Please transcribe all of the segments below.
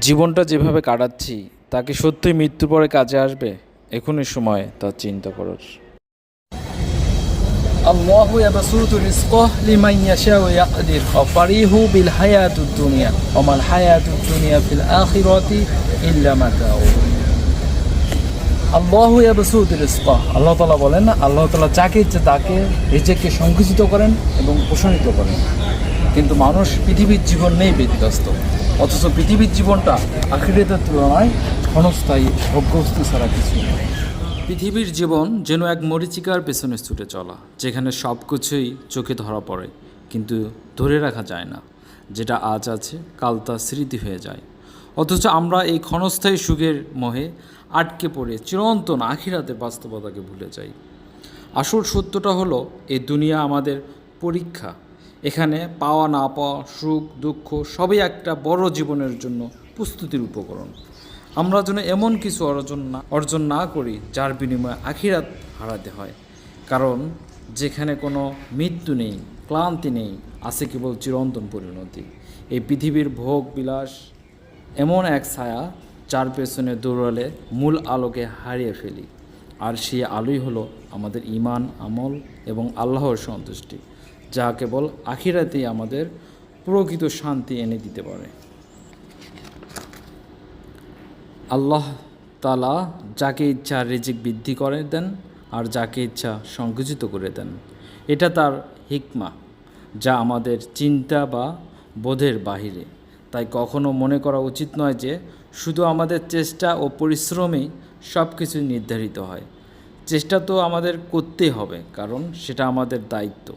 জীবনটা যেভাবে কাটাচ্ছি তাকে সত্যিই মৃত্যুর পরে কাজে আসবে এখনই সময় তা চিন্তা করার الله يبسط رزقه لمن يشاء ويقدر وفرحوا بالحياة الدنيا وما الحياة الدنيا في الآخرة إلا متاع আল্লাহ ইয়াবসুদ রিজকা আল্লাহ তাআলা বলেন না আল্লাহ তাআলা যাকে ইচ্ছে তাকে রিজেককে সংকুচিত করেন এবং প্রসারিত করেন কিন্তু মানুষ পৃথিবীর জীবন নেই ব্যতিব্যস্ত অথচ পৃথিবীর জীবনটা আখিরাতের তুলনায় ক্ষণস্থায়ী ভোগ্যবস্তু ছাড়া কিছু পৃথিবীর জীবন যেন এক মরিচিকার পেছনে ছুটে চলা, যেখানে সব কিছুই চোখে ধরা পড়ে, কিন্তু ধরে রাখা যায় না, যেটা আজ আছে, কাল তা স্মৃতি হয়ে যায়। অথচ আমরা এই ক্ষণস্থায়ী সুখের মোহে আটকে পড়ে, চিরন্তন আখিরাতে বাস্তবতাকে ভুলে যাই। আসল সত্যটা হলো, এই দুনিয়া আমাদের পরীক্ষা এখানে পাওয়া না পাওয়া সুখ, দুঃখ সবই একটা বড় জীবনের জন্য প্রস্তুতির উপকরণ। আমরা যেন এমন কিছু অর্জন না অর্জন না করি, যার বিনিময়ে আখিরাত হারাতে হয়। কারণ যেখানে কোনো মৃত্যু নেই, ক্লান্তি নেই, আছে কেবল চিরন্তন পরিণতি। এই পৃথিবীর ভোগ বিলাস এমন এক ছায়া যার পেছনে দৌড়ালে মূল আলোকে হারিয়ে ফেলি। আর সেই আলোই হলো আমাদের ইমান আমল এবং আল্লাহর সন্তুষ্টি। যা কেবল আখিরাতেই আমাদের প্রকৃত শান্তি এনে দিতে পারে। আল্লাহ তালা যাকে ইচ্ছা রেজিক বৃদ্ধি করে দেন আর যাকে ইচ্ছা সংকুচিত করে দেন। এটা তার হিকমা, যা আমাদের চিন্তা বা বোধের বাহিরে। তাই কখনো মনে করা উচিত নয় যে শুধু আমাদের চেষ্টা ও পরিশ্রমেই সব কিছু নির্ধারিত হয়। চেষ্টা তো আমাদের করতেই হবে, কারণ সেটা আমাদের দায়িত্ব।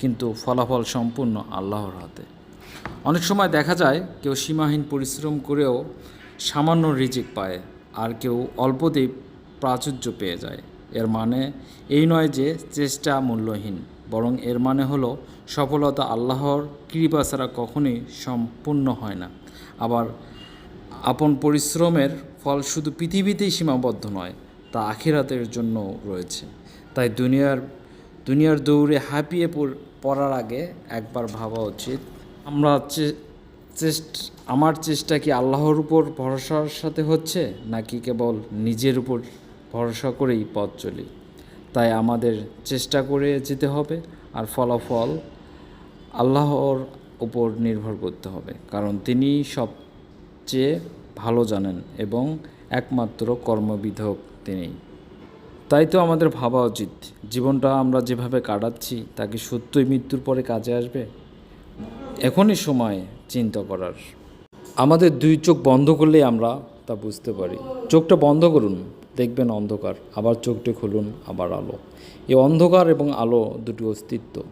কিন্তু ফলাফল সম্পূর্ণ আল্লাহর হাতে। অনেক সময় দেখা যায় কেউ সীমাহীন পরিশ্রম করেও সামান্য রিজিক পায়, আর কেউ অল্পতেই প্রাচুর্য পেয়ে যায়। এর মানে এই নয় যে চেষ্টা মূল্যহীন, বরং এর মানে হলো সফলতা আল্লাহর কৃপা ছাড়া কখনোই সম্পূর্ণ হয় না। আবার আপন পরিশ্রমের ফল শুধু পৃথিবীতেই সীমাবদ্ধ নয়, তা আখিরাতের জন্য রয়েছে। তাই দুনিয়ার দুনিয়ার দৌড়ে হাঁপিয়ে পড়ার আগে একবার ভাবা উচিত। আমরা চেষ্ট, আমার চেষ্টা কি আল্লাহর উপর ভরসার সাথে হচ্ছে? নাকি কেবল নিজের উপর ভরসা করেই পথ চলি? তাই আমাদের চেষ্টা করে যেতে হবে আর ফলাফল আল্লাহর উপর নির্ভর করতে হবে। কারণ তিনি সবচেয়ে ভালো জানেন এবং একমাত্র কর্মবিধক তিনি। তাই তো আমাদের ভাবা উচিত। জীবনটা আমরা যেভাবে কাটাচ্ছি, তা কি সত্যই মৃত্যুর পরে কাজে আসবে? এখনই সময় চিন্তা করার। আমাদের দুই চোখ বন্ধ করলেই আমরা তা বুঝতে পারি। চোখটা বন্ধ করুন, দেখবেন অন্ধকার। আবার চোখটি খুলুন, আবার আলো। এই অন্ধকার এবং আলো দুটি অস্তিত্ব।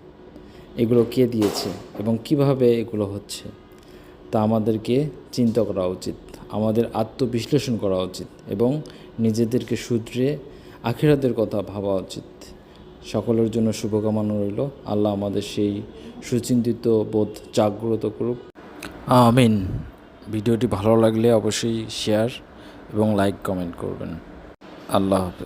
এগুলো কে দিয়েছে এবং কীভাবে এগুলো হচ্ছে? তা আমাদেরকে চিন্তা করা উচিত, আমাদের আত্মবিশ্লেষণ করা উচিত এবং নিজেদেরকে শুধরে আখিরাতের কথা ভাবা উচিত। সকলের জন্য শুভকামনা রইল। আল্লাহ আমাদের সেই সুচিন্তিত বোধ জাগ্রত করুক। আমিন। ভিডিওটি ভালো লাগলে অবশ্যই শেয়ার এবং লাইক কমেন্ট করবেন। আল্লাহ হাফেজ।